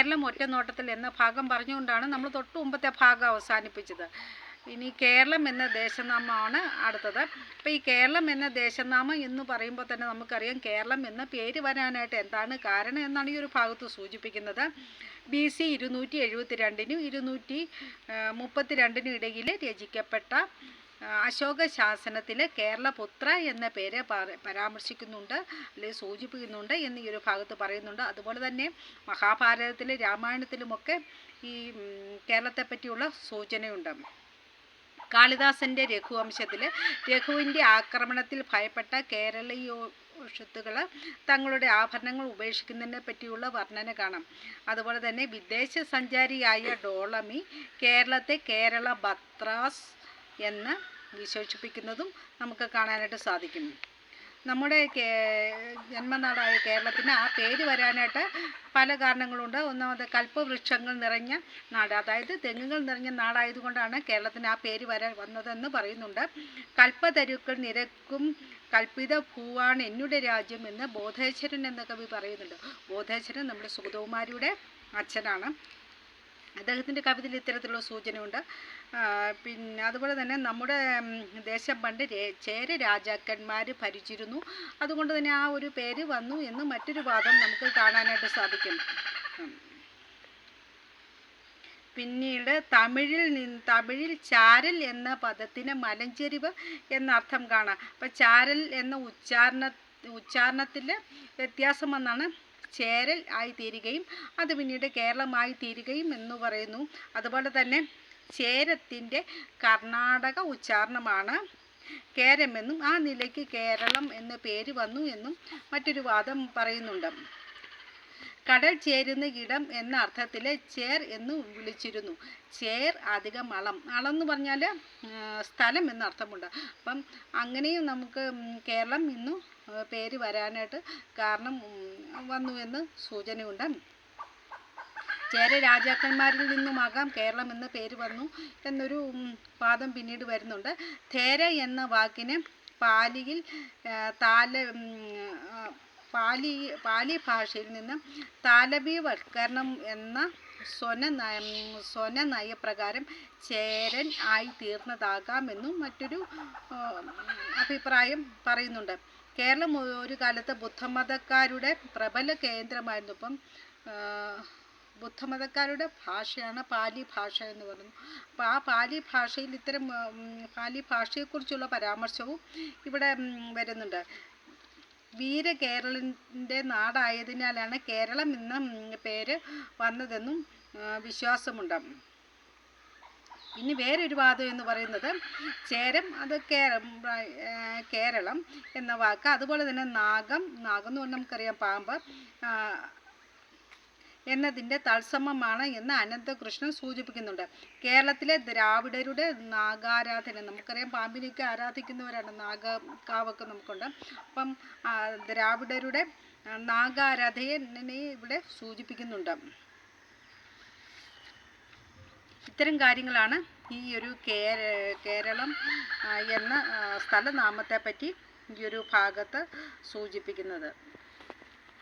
കേരളം ഒറ്റ നോട്ടത്തിൽ എന്ന ഭാഗം പറഞ്ഞുകൊണ്ടാണ് നമ്മൾ തൊട്ട് മുമ്പത്തെ ഭാഗം അവസാനിപ്പിച്ചത്. ഇനി കേരളം എന്ന ദേശനാമമാണ് അടുത്തത്. അപ്പോൾ ഈ കേരളം എന്ന ദേശനാമം എന്ന് പറയുമ്പോൾ തന്നെ നമുക്കറിയാം കേരളം എന്ന പേര് വരാനായിട്ട് എന്താണ് കാരണം എന്നാണ് ഈ ഒരു ഭാഗത്ത് സൂചിപ്പിക്കുന്നത്. ബി സി ഇരുന്നൂറ്റി എഴുപത്തി രണ്ടിനും ഇരുന്നൂറ്റി മുപ്പത്തി രണ്ടിനും ഇടയിൽ രചിക്കപ്പെട്ട അശോക ശാസനത്തിൽ കേരളപുത്ര എന്ന പേര് പരാമർശിക്കുന്നുണ്ട് അല്ലെങ്കിൽ സൂചിപ്പിക്കുന്നുണ്ട് എന്ന് ഈ ഒരു ഭാഗത്ത് പറയുന്നുണ്ട്. അതുപോലെ തന്നെ മഹാഭാരതത്തിലും രാമായണത്തിലുമൊക്കെ ഈ കേരളത്തെ പറ്റിയുള്ള സൂചനയുണ്ട്. കാളിദാസന്റെ രഘുവംശത്തിൽ രഘുവിന്റെ ആക്രമണത്തിൽ ഭയപ്പെട്ട കേരളീയോഷത്തുകൾ തങ്ങളുടെ ആഭരണങ്ങൾ ഉപേക്ഷിക്കുന്നതിനെ പറ്റിയുള്ള വർണന കാണാം. അതുപോലെ തന്നെ വിദേശ സഞ്ചാരിയായ ഡോളമി കേരളത്തെ കേരള ബത്രാസ് എന്ന് വിശേഷിപ്പിക്കുന്നതും നമുക്ക് കാണാനായിട്ട് സാധിക്കും നമ്മുടെ ജന്മനാടായ കേരളത്തിന് ആ പേര് വരാനായിട്ട് പല കാരണങ്ങളുണ്ട്. ഒന്നാമത് കൽപ്പവൃക്ഷങ്ങൾ നിറഞ്ഞ നാട് അതായത് തെങ്ങുകൾ നിറഞ്ഞ നാടായതുകൊണ്ടാണ് കേരളത്തിന് ആ പേര് വരാൻ വന്നതെന്ന് പറയുന്നുണ്ട്. കൽപ്പതരുക്കൾ നിരക്കും കൽപ്പിത ഭൂവാണ് എന്നുടെ രാജ്യം എന്ന് ബോധേശ്വരൻ എന്ന കവി പറയുന്നുണ്ട്. ബോധേശ്വരൻ നമ്മുടെ സുഗതകുമാരിയുടെ അച്ഛനാണ്. അദ്ദേഹത്തിന്റെ കവിതയിൽ ഇത്തരത്തിലുള്ള സൂചനയുണ്ട്. പിന്നെ അതുപോലെ തന്നെ നമ്മുടെ ദേശം പണ്ട് ചേര രാജാക്കന്മാർ ഭരിച്ചിരുന്നു. അതുകൊണ്ട് തന്നെ ആ ഒരു പേര് വന്നു എന്ന് മറ്റൊരു വാദം നമുക്ക് കാണാനായിട്ട് സാധിക്കും. പിന്നീട് തമിഴിൽ തമിഴിൽ ചാരൽ എന്ന പദത്തിന് മലഞ്ചെരിവ് എന്ന അർത്ഥം കാണാം. അപ്പം ചാരൽ എന്ന ഉച്ചാരണ ഉച്ചാരണത്തിൽ വ്യത്യാസം വന്നാണ് ചേരൽ ആയി തീരുകയും അത് പിന്നീട് കേരളമായി തീരുകയും എന്ന് പറയുന്നു. അതുപോലെ തന്നെ ചേരത്തിന്റെ കർണാടക ഉച്ചാരണമാണ് കേരമെന്നും ആ നിലയ്ക്ക് കേരളം എന്ന പേര് വന്നു എന്നും മറ്റൊരു വാദം പറയുന്നുണ്ട്. കടൽ ചേരുന്ന ഇടം എന്ന അർത്ഥത്തിൽ ചേർ എന്ന് വിളിച്ചിരുന്നു. ചേർ അധികം അളം അളം എന്ന് പറഞ്ഞാൽ സ്ഥലം എന്ന അർത്ഥമുണ്ട്. അപ്പം അങ്ങനെയും നമുക്ക് കേരളം ഇന്നു പേര് വരാനായിട്ട് കാരണം വന്നു എന്ന് സൂചനയുണ്ട്. ചേര രാജാക്കന്മാരിൽ നിന്നുമാകാം കേരളം എന്ന പേര് വന്നു എന്നൊരു വാദം പിന്നീട് വരുന്നുണ്ട്. തേര എന്ന വാക്കിന് പാലിയിൽ താല പാലി പാലി ഭാഷയിൽ നിന്ന് താലബീവൽക്കരണം എന്ന സ്വന സ്വന നയപ്രകാരം ചേരൻ ആയി തീർന്നതാകാമെന്നും മറ്റൊരു അഭിപ്രായം പറയുന്നുണ്ട്. കേരളം ഒരു കാലത്ത് ബുദ്ധമതക്കാരുടെ പ്രബല കേന്ദ്രമായിരുന്നു ഇപ്പം ബുദ്ധമതക്കാരുടെ ഭാഷയാണ് പാലി ഭാഷ എന്ന് പറയുന്നത്. അപ്പോൾ ആ പാലി ഭാഷയിൽ ഇത്തരം പാലി ഭാഷയെക്കുറിച്ചുള്ള പരാമർശവും ഇവിടെ വരുന്നുണ്ട്. വീരകേരളന്റെ നാടായതിനാലാണ് കേരളം എന്ന പേര് വന്നതെന്നും വിശ്വാസമുണ്ട്. ഇനി വേറൊരു വാദം എന്ന് പറയുന്നത് ചേരം അത് കേരം കേരളം എന്ന വാക്ക്. അതുപോലെ തന്നെ നാഗം നാഗം എന്ന് പറഞ്ഞാൽ നമുക്കറിയാം പാമ്പ്. എന്നതിന്റെ തത്സമമാണ് എന്ന് അനന്തകൃഷ്ണൻ സൂചിപ്പിക്കുന്നുണ്ട്. കേരളത്തിലെ ദ്രാവിഡരുടെ നാഗാരാധന നമുക്കറിയാം പാമ്പിനെയൊക്കെ ആരാധിക്കുന്നവരാണ് നാഗ കാവൊക്കെ നമുക്കുണ്ട്. അപ്പം ദ്രാവിഡരുടെ നാഗാരാധനെ ഇവിടെ സൂചിപ്പിക്കുന്നുണ്ട്. ഇത്തരം കാര്യങ്ങളാണ് ഈ ഒരു കേര കേരളം എന്ന ആ, സ്ഥലനാമത്തെ പറ്റി ഈ ഒരു ഭാഗത്ത് സൂചിപ്പിക്കുന്നത്.